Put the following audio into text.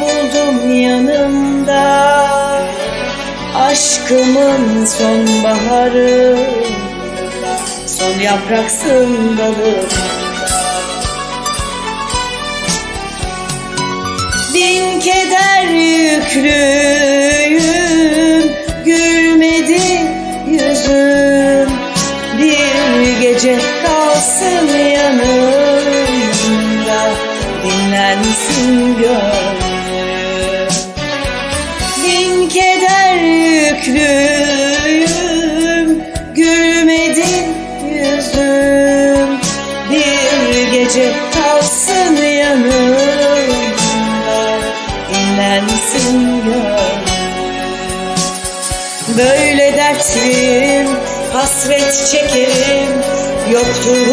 buldum yanımda. Aşkımın sonbaharı Son yapraksın dalında Bin keder yüklüyüm Gülmedi yüzüm. Bir gece kalsın yanımda Dinlensin gönlüm kalsın yanımda Dinlensin gönlüm. Böyle dertliyim Hasret çekerim Yoktur